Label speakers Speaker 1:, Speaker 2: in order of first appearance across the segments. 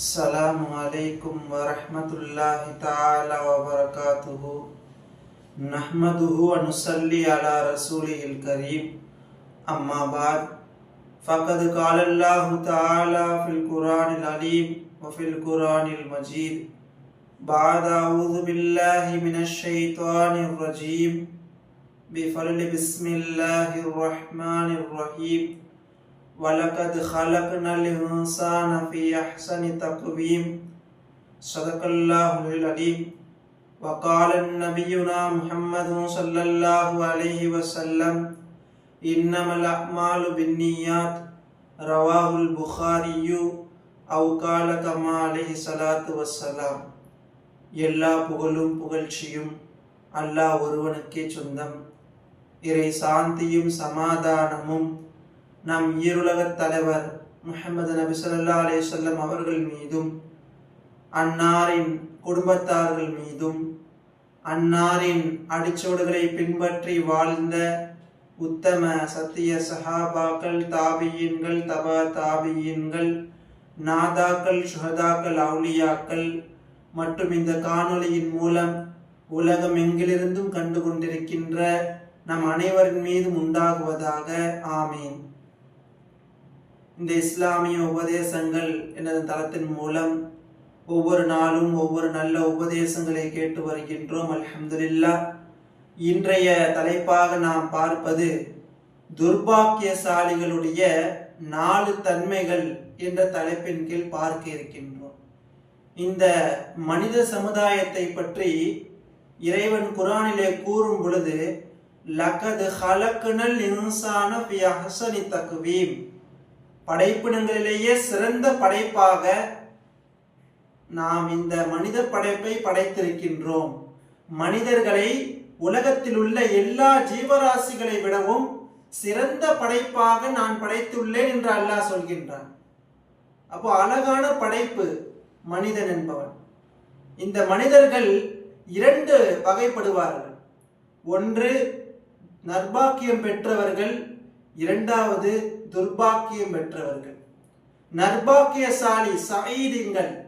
Speaker 1: السلام عليكم ورحمة الله تعالى وبركاته. نحمده ونصلي على رسوله الكريم. أما بعد فقد قال الله تعالى في القرآن العليم وفي القرآن المجيد بعد أعوذ بالله من الشيطان الرجيم. بفضل بسم الله الرحمن الرحيم. ولقد خلقنا الإنسان في أحسن تقويم صدق الله العليم وقال نبينا محمد صلى الله عليه وسلم إنما الأعمال بالنيات رواه البخاري أو قال كما عليه الصلاة والسلام எல்லா புகழும் புகழ்ச்சியும் அல்லாஹ் ஒருவனுக்கே சொந்தம் இறை சாந்தியும் சமாதானமும் நம் ஈருலகத் தலைவர் முஹம்மது நபி சொல்லா அலைஹி அவர்கள் மீதும் அன்னாரின் குடும்பத்தார்கள் மீதும் அன்னாரின் அடிச்சோடுகளை பின்பற்றி வாழ்ந்த உத்தம சத்திய சஹாபாக்கள் தாபியின்கள் தபா தாபியின்கள் நாதாக்கள் சுகதாக்கள் அவுலியாக்கள் மற்றும் இந்த காணொளியின் மூலம் உலகம் எங்கிலிருந்தும் கண்டு கொண்டிருக்கின்ற நம் அனைவரின் மீதும் உண்டாகுவதாக. ஆமீன். இந்த இஸ்லாமிய உபதேசங்கள் எனது தளத்தின் மூலம் ஒவ்வொரு நாளும் ஒவ்வொரு நல்ல உபதேசங்களை கேட்டு வருகின்றோம் அல்ஹம்துலில்லா. இன்றைய தலைப்பாக நாம் பார்ப்பது துர்பாக்கியசாலிகளுடைய நாலு தன்மைகள் என்ற தலைப்பின் கீழ் பார்க்க இருக்கின்றோம். இந்த மனித சமுதாயத்தை பற்றி இறைவன் குரானிலே கூறும் பொழுது லகது ஹலக்குனல் இன்சான தக்குவீம் படைப்பினங்களிலேயே சிறந்த படைப்பாக நாம் இந்த மனித படைப்பை படைத்திருக்கின்றோம். மனிதர்களை உலகத்தில் உள்ள எல்லா ஜீவராசிகளை விடவும் சிறந்த படைப்பாக நான் படைத்துள்ளேன் என்று அல்லாஹ் சொல்கின்றான். அப்போ அழகான படைப்பு மனிதன் என்பவன். இந்த மனிதர்கள் இரண்டு வகைப்படுவார்கள். ஒன்று நர்பாக்கியம் பெற்றவர்கள் இரண்டாவது துர்பாக்கியம் பெற்றவர்கள். நர்பாக்கியசாலி சயீதிங்கள்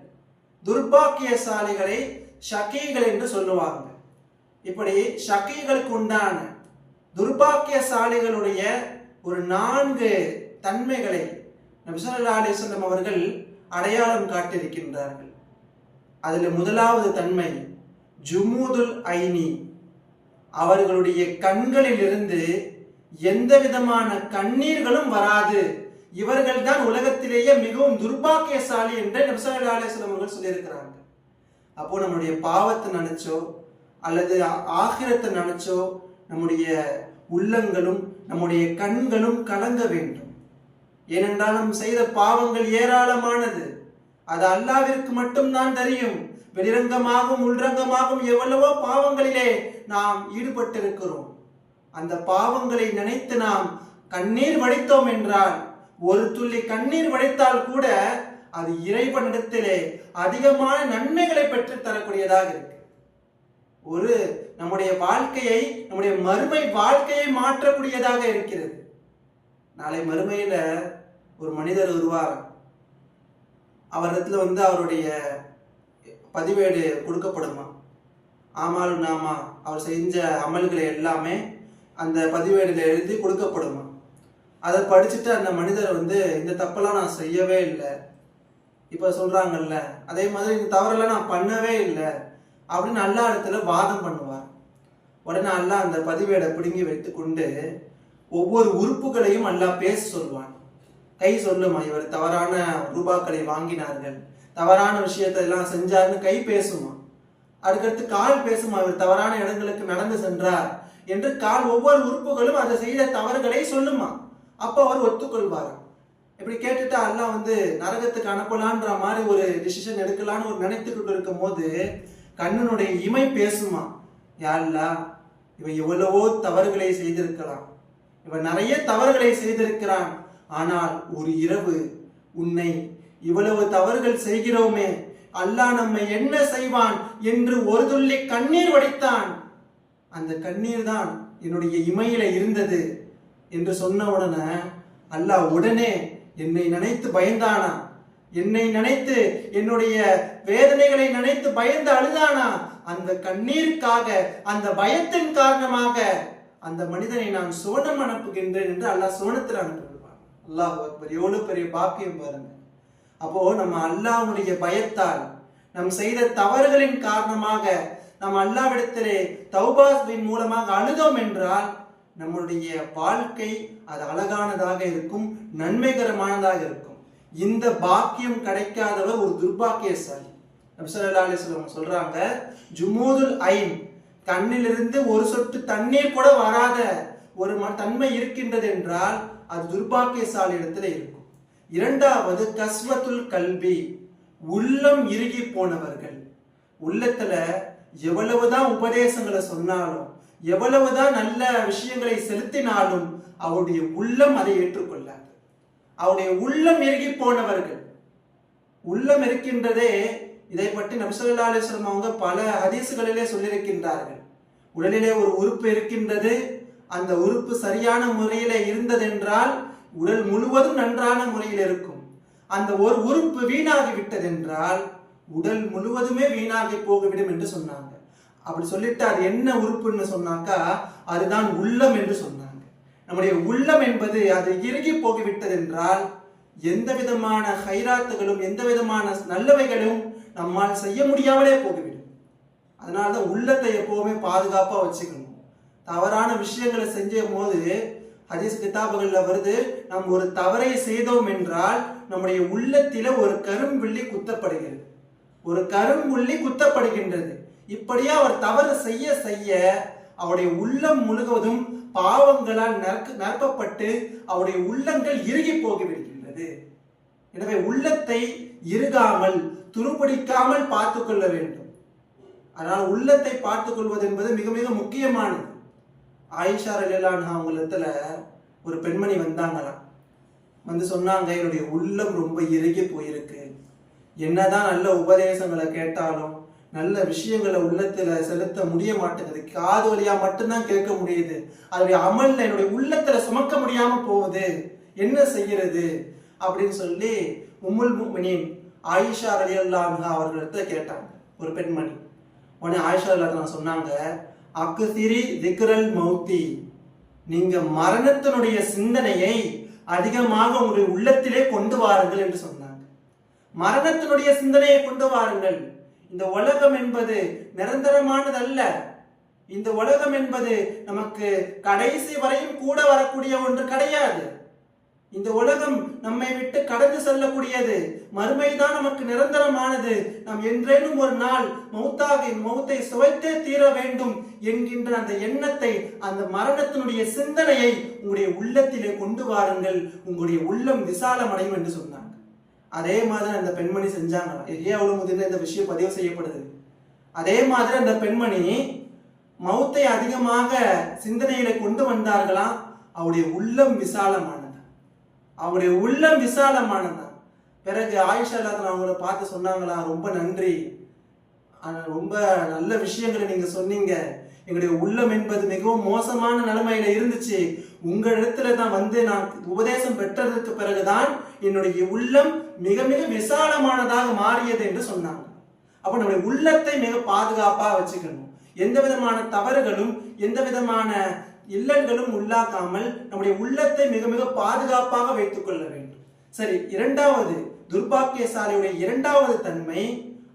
Speaker 1: துர்பாக்கியசாலிகளை ஷகீகள் என்று சொல்லுவாங்க. இப்படி ஷகீகளுக்கு உண்டான துர்பாக்கியசாலிகளுடைய ஒரு நான்கு தன்மைகளை நபிசல்லா அலிஸ்லம் அவர்கள் அடையாளம் காட்டியிருக்கின்றார்கள். அதில் முதலாவது தன்மை ஜுமூதுல் ஐனி. அவர்களுடைய கண்களிலிருந்து எந்த விதமான கண்ணீர்களும் வராது. இவர்கள் தான் உலகத்திலேயே மிகவும் துர்பாக்கியசாலி என்று நபிசல்லா அவர்கள் சொல்லியிருக்கிறாங்க. அப்போ நம்முடைய பாவத்தை நினைச்சோ அல்லது ஆகிரத்தை நினைச்சோ நம்முடைய உள்ளங்களும் நம்முடைய கண்களும் கலங்க வேண்டும். ஏனென்றால் நாம் செய்த பாவங்கள் ஏராளமானது. அது அல்லாவிற்கு மட்டும்தான் தெரியும். வெளிரங்கமாகவும் உள்ரங்கமாகவும் எவ்வளவோ பாவங்களிலே நாம் ஈடுபட்டிருக்கிறோம். அந்த பாவங்களை நினைத்து நாம் கண்ணீர் வடித்தோம் என்றால் ஒரு துள்ளி கண்ணீர் வடித்தால் கூட அது இறைவனிடத்திலே அதிகமான நன்மைகளை பெற்று தரக்கூடியதாக இருக்கு. ஒரு நம்முடைய வாழ்க்கையை நம்முடைய மறுமை வாழ்க்கையை மாற்றக்கூடியதாக இருக்கிறது. நாளை மறுமையில ஒரு மனிதர் வருவார். அவரிடத்துல வந்து அவருடைய பதிவேடு கொடுக்கப்படுமா? ஆமாலும் நாமா அவர் செஞ்ச அமல்களை எல்லாமே அந்த பதிவேடில் எழுதி கொடுக்கப்படுமா? அதை படிச்சுட்டு அந்த மனிதர் வந்து இந்த தப்பெல்லாம் நான் செய்யவே இல்லை. இப்போ சொல்கிறாங்கல்ல அதே மாதிரி இந்த தவறெல்லாம் நான் பண்ணவே இல்லை அப்படின்னு அல்லா இடத்துல வாதம் பண்ணுவார். உடனே அல்லா அந்த பதிவேடை பிடுங்கி வைத்து கொண்டு ஒவ்வொரு உறுப்புகளையும் அல்லா பேச சொல்வான் கை சொல்லுமா இவர் தவறான ரூபாக்களை வாங்கினார்கள் தவறான விஷயத்தை எல்லாம் செஞ்சாருன்னு கை பேசுமா? அதுக்கடுத்து கால் பேசுமா இவர் தவறான இடங்களுக்கு நடந்து சென்றார் என்று கால் ஒவ்வொரு உறுப்புகளும் அதை செய்த தவறுகளை சொல்லுமா. அப்போ அவர் ஒத்துக்கொள்வாராம் இப்படி கேட்டுட்டு அல்லாஹ் வந்து நரகத்துக்கு அனுப்பலான்ற மாதிரி ஒரு டிசிஷன் எடுக்கலான்னு ஒரு நினைத்துக்கிட்டு இருக்கும் போது கண்ணனுடைய இமை பேசுமா. யாருலா இவன் எவ்வளவோ தவறுகளை செய்திருக்கலாம். இவன் நிறைய தவறுகளை செய்திருக்கிறான். ஆனால் ஒரு இரவு உன்னை இவ்வளவு தவறுகள் செய்கிறோமே. அல்லாஹ் நம்மை என்ன செய்வான் என்று ஒரு துள்ளி கண்ணீர் வடித்தான். அந்த கண்ணீர் தான் என்னுடைய இமையில இருந்தது என்று சொன்ன உடனே அல்லாஹ் உடனே என்னை நினைத்து பயந்தானா? என்னை நினைத்து என்னுடைய வேதனைகளை நினைத்து பயந்து அழுதானா? அந்த கண்ணீருக்காக அந்த பயத்தின் காரணமாக அந்த மனிதனை நான் சோனம் அனுப்புகின்றேன் என்று அல்லாஹ் சோனத்தில் அனுப்பிவிடுவான். அல்லாஹ் அக்பர் எவ்வளவு பெரிய பாக்கியம் பாருங்க. அப்போ நம்ம அல்லாஹ்வுடைய பயத்தால் நம் செய்த தவறுகளின் காரணமாக நாம் அல்லாவிடத்திலே தௌபாஸ்வின் மூலமாக அழுதோம் என்றால் நம்முடைய வாழ்க்கை அது அழகானதாக இருக்கும் நன்மைகரமானதாக இருக்கும். இந்த பாக்கியம் கிடைக்காதவர் ஒரு துர்பாக்கியசாலி. நபிசல்லா அலிஸ்லாம் சொல்றாங்க ஜுமூதுல் ஐன் கண்ணிலிருந்து ஒரு சொட்டு தண்ணீர் கூட வராத ஒரு ம- தன்மை இருக்கின்றது என்றால் அது துர்பாக்கியசாலி இடத்துல இருக்கும். இரண்டாவது கஸ்வத்துல் கல்வி உள்ளம் இறுகி போனவர்கள். உள்ளத்துல எவ்வளவுதான் உபதேசங்களை சொன்னாலும் எவ்வளவுதான் நல்ல விஷயங்களை செலுத்தினாலும் அவருடைய உள்ளம் அதை ஏற்றுக்கொள்ளாது. அவருடைய உள்ளம் இறுகி போனவர்கள். உள்ளம் இருக்கின்றதே இதை பற்றி நபிசல்லா அவங்க பல ஹதீசுகளிலே சொல்லியிருக்கின்றார்கள். உடலிலே ஒரு உறுப்பு இருக்கின்றது. அந்த உறுப்பு சரியான முறையில இருந்ததென்றால் உடல் முழுவதும் நன்றான முறையில் இருக்கும். அந்த ஒரு உறுப்பு வீணாகி விட்டதென்றால் உடல் முழுவதுமே வீணாகி போகவிடும் என்று சொன்னாங்க. அப்படி சொல்லிட்டு அது என்ன உறுப்புன்னு சொன்னாக்கா அதுதான் உள்ளம் என்று சொன்னாங்க. நம்முடைய உள்ளம் என்பது அது இறுகி போய்விட்டதென்றால் எந்த விதமான ஹைராத்துகளும் எந்த விதமான நல்லவைகளும் நம்மால் செய்ய முடியாமலே போகிவிடும். அதனால தான் உள்ளத்தை எப்பவுமே பாதுகாப்பா வச்சுக்கணும். தவறான விஷயங்களை செஞ்சும் போது ஹதீஸ் கிதாபுகளில் வருது நாம் ஒரு தவறை செய்தோம் என்றால் நம்முடைய உள்ளத்தில ஒரு கரும்புள்ளி குத்தப்படுகிறது. ஒரு கரும்புள்ளி குத்தப்படுகின்றது. இப்படியே அவர் தவறு செய்ய செய்ய அவருடைய உள்ளம் முழுவதும் பாவங்களால் நற்க நற்பப்பட்டு அவருடைய உள்ளங்கள் இறுகி போகிவிடுகின்றது. எனவே உள்ளத்தை இறுகாமல் துருப்பிடிக்காமல் பார்த்துக் கொள்ள வேண்டும். அதனால் உள்ளத்தை பார்த்துக் கொள்வது என்பது மிக மிக முக்கியமானது. ஆயிஷா ரலிலான் அவங்களத்துல ஒரு பெண்மணி வந்தாங்களாம். வந்து சொன்னாங்க என்னுடைய உள்ளம் ரொம்ப இறுகி போயிருக்கு. என்னதான் நல்ல உபதேசங்களை கேட்டாலும் நல்ல விஷயங்களை உள்ளத்துல செலுத்த முடிய மாட்டேங்குது. காது வழியா மட்டும்தான் கேட்க முடியுது. அதனுடைய அமல்ல என்னுடைய உள்ளத்துல சுமக்க முடியாம போகுது. என்ன செய்யறது? அப்படின்னு சொல்லி உம்முல் முஃமினீன் ஆயிஷா ரலியல்லாஹு அவர்களிடத்த கேட்டாங்க. ஒரு பெண்மணி. உடனே ஆயிஷா ரலியல்லாஹு சொன்னாங்க அக்குசிரி திக்ரல் மௌத்தி. நீங்க மரணத்தினுடைய சிந்தனையை அதிகமாக உங்களுடைய உள்ளத்திலே கொண்டு வாருங்கள் என்று சொன்னாங்க. மரணத்தினுடைய சிந்தனையை கொண்டு வாருங்கள். இந்த உலகம் என்பது நிரந்தரமானதல்ல. இந்த உலகம் என்பது நமக்கு கடைசி வரையும் கூட வரக்கூடிய ஒன்று கிடையாது. இந்த உலகம் நம்மை விட்டு கடந்து செல்லக்கூடியது. மறுமைதான் நமக்கு நிரந்தரமானது. நாம் என்றேனும் ஒரு நாள் மௌத்தாவின் மௌத்தை சுவைத்தே தீர வேண்டும் என்கின்ற அந்த எண்ணத்தை அந்த மரணத்தினுடைய சிந்தனையை உங்களுடைய உள்ளத்திலே கொண்டு வாருங்கள். உங்களுடைய உள்ளம் விசாலமடையும் என்று சொன்னாங்க அதே மாதிரி அந்த பெண்மணி செஞ்சாங்களாம் எரியாவுல முதல்ல இந்த விஷயம் பதிவு செய்யப்படுது? அதே மாதிரி அந்த பெண்மணி மௌத்தை அதிகமாக சிந்தனையில கொண்டு வந்தார்களாம் அவருடைய உள்ளம் விசாலமானது. அவருடைய உள்ளம் விசாலமானது. பிறகு ஆயுஷா அவங்கள பார்த்து சொன்னாங்களா? ரொம்ப நன்றி. ரொம்ப நல்ல விஷயங்களை நீங்க சொன்னீங்க. எங்களுடைய உள்ளம் என்பது மிகவும் மோசமான நிலைமையில இருந்துச்சு. உங்க இடத்துல தான் வந்து நான் உபதேசம் பெற்றதற்கு பிறகுதான் என்னுடைய உள்ளம் மிக மிக விசாலமானதாக மாறியது என்று சொன்னாங்க. அப்ப நம்முடைய உள்ளத்தை மிக பாதுகாப்பா வச்சுக்கணும். எந்த விதமான தவறுகளும் எந்த விதமான இல்லங்களும் உள்ளாக்காமல் நம்முடைய உள்ளத்தை மிக மிக பாதுகாப்பாக வைத்துக் கொள்ள வேண்டும். சரி இரண்டாவது துர்பாக்கியசாலியுடைய இரண்டாவது தன்மை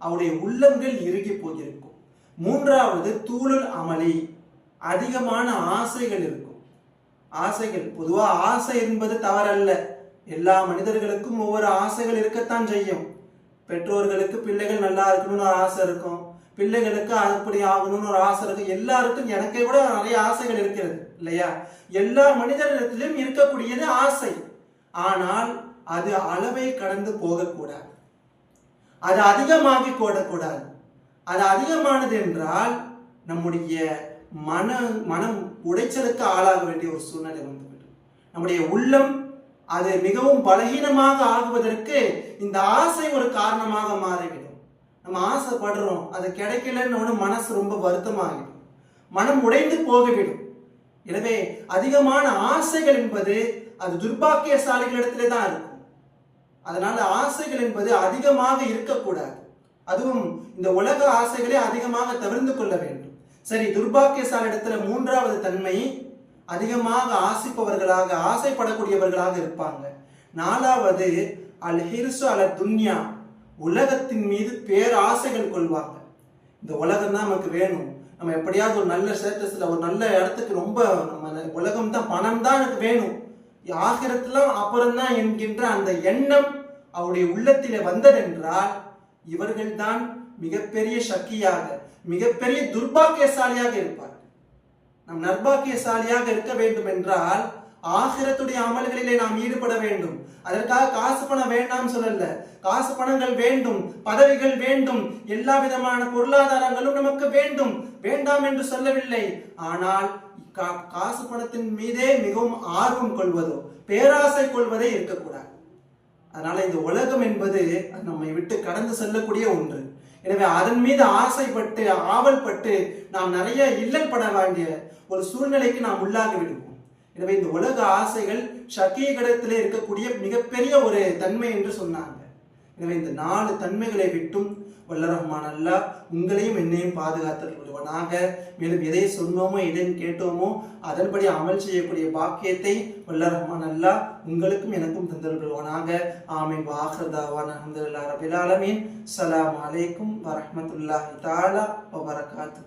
Speaker 1: அவருடைய உள்ளங்கள் இறுகி போயிருக்கும். மூன்றாவது தூளுல் அமளி. அதிகமான ஆசைகள் இருக்கும். ஆசைகள் பொதுவாக ஆசை என்பது தவறல்ல. எல்லா மனிதர்களுக்கும் ஒவ்வொரு ஆசைகள் இருக்கத்தான் செய்யும். பெற்றோர்களுக்கு பிள்ளைகள் நல்லா இருக்கணும்னு ஒரு ஆசை இருக்கும். பிள்ளைகளுக்கு அப்படி ஆகணும்னு ஒரு ஆசை இருக்கும். எல்லாருக்கும் எனக்கே கூட நிறைய ஆசைகள் இருக்கிறது இல்லையா? எல்லா மனிதர்களிடத்திலும் இருக்கக்கூடியது ஆசை. ஆனால் அது அளவை கடந்து போகக்கூடாது. அது அதிகமாகி கூடக்கூடாது. அது அதிகமானது என்றால் நம்முடைய மன மனம் உடைச்சலுக்கு ஆளாக வேண்டிய ஒரு சூழ்நிலை வந்துவிடும் நம்முடைய உள்ளம் அது மிகவும் பலகீனமாக ஆகுவதற்கு இந்த ஆசை ஒரு காரணமாக மாறிவிடும். நம்ம ஆசைப்படுறோம் அது கிடைக்கலன்னு உடனே மனசு ரொம்ப வருத்தமாகிடும். மனம் உடைந்து போகவிடும். எனவே அதிகமான ஆசைகள் என்பது அது துர்பாக்கியசாலிகளிடத்திலே தான் இருக்கும். அதனால ஆசைகள் என்பது அதிகமாக இருக்கக்கூடாது. அதுவும் இந்த உலக ஆசைகளை அதிகமாக தவிர்த்து கொள்ள வேண்டும். சரி துர்பாக்கியசால இடத்துல மூன்றாவது தன்மை அதிகமாக ஆசிப்பவர்களாக ஆசைப்படக்கூடியவர்களாக இருப்பாங்க. நாலாவது அல் ஹிர்சு அல துன்யா உலகத்தின் மீது பேராசைகள் கொள்வாங்க. இந்த உலகம் தான் நமக்கு வேணும். நம்ம எப்படியாவது ஒரு நல்ல ஸ்டேட்டஸில் ஒரு நல்ல இடத்துக்கு ரொம்ப நம்ம உலகம் தான் பணம் தான் எனக்கு வேணும். ஆகிரத்திலும் அப்புறம் தான் என்கின்ற அந்த எண்ணம் அவருடைய உள்ளத்திலே வந்ததென்றால் இவர்கள்தான் மிகப்பெரிய சக்தியாக மிகப்பெரிய துர்பாக்கியசாலியாக இருப்பார்கள். நாம் நர்பாக்கியசாலியாக இருக்க வேண்டும் என்றால் ஆகிரத்துடைய அமல்களிலே நாம் ஈடுபட வேண்டும். அதற்காக காசு பணம் வேண்டாம் சொல்லல. காசு பணங்கள் வேண்டும் பதவிகள் வேண்டும் எல்லா விதமான பொருளாதாரங்களும் நமக்கு வேண்டும். வேண்டாம் என்று சொல்லவில்லை. ஆனால் காசு பணத்தின் மீதே மிகவும் ஆர்வம் கொள்வதோ பேராசை கொள்வதே இருக்கக்கூடாது. அதனால இந்த உலகம் என்பது நம்மை விட்டு கடந்து செல்லக்கூடிய ஒன்று. எனவே அதன் மீது ஆசைப்பட்டு ஆவல்பட்டு நாம் நிறைய இல்லல் பட வேண்டிய ஒரு சூழ்நிலைக்கு நாம் உள்ளாகி விடுவோம். எனவே இந்த உலக ஆசைகள் சக்கீகடத்திலே இருக்கக்கூடிய மிகப்பெரிய ஒரு தன்மை என்று சொன்னாங்க. எனவே இந்த நாலு தன்மைகளை விட்டும் வல்ல ரஹ்மான் அல்லாஹ் உங்களையும் என்னையும் பாதுகாத்தல் கொள்வனாக மேலும் எதை சொன்னோமோ எதை கேட்டோமோ அதன்படி அமல் செய்யக்கூடிய பாக்கியத்தை வல்ல ரஹ்மான் அல்லாஹ் உங்களுக்கும் எனக்கும் தந்தல் கொள்வனாக ஆமீன் வாஹ்ரதாவான் அஹமதுல்லா ரபில் ஆலமீன். ஸலாமு அலைக்கும் வரமத்துல்லாஹி தாலா வரகாத்து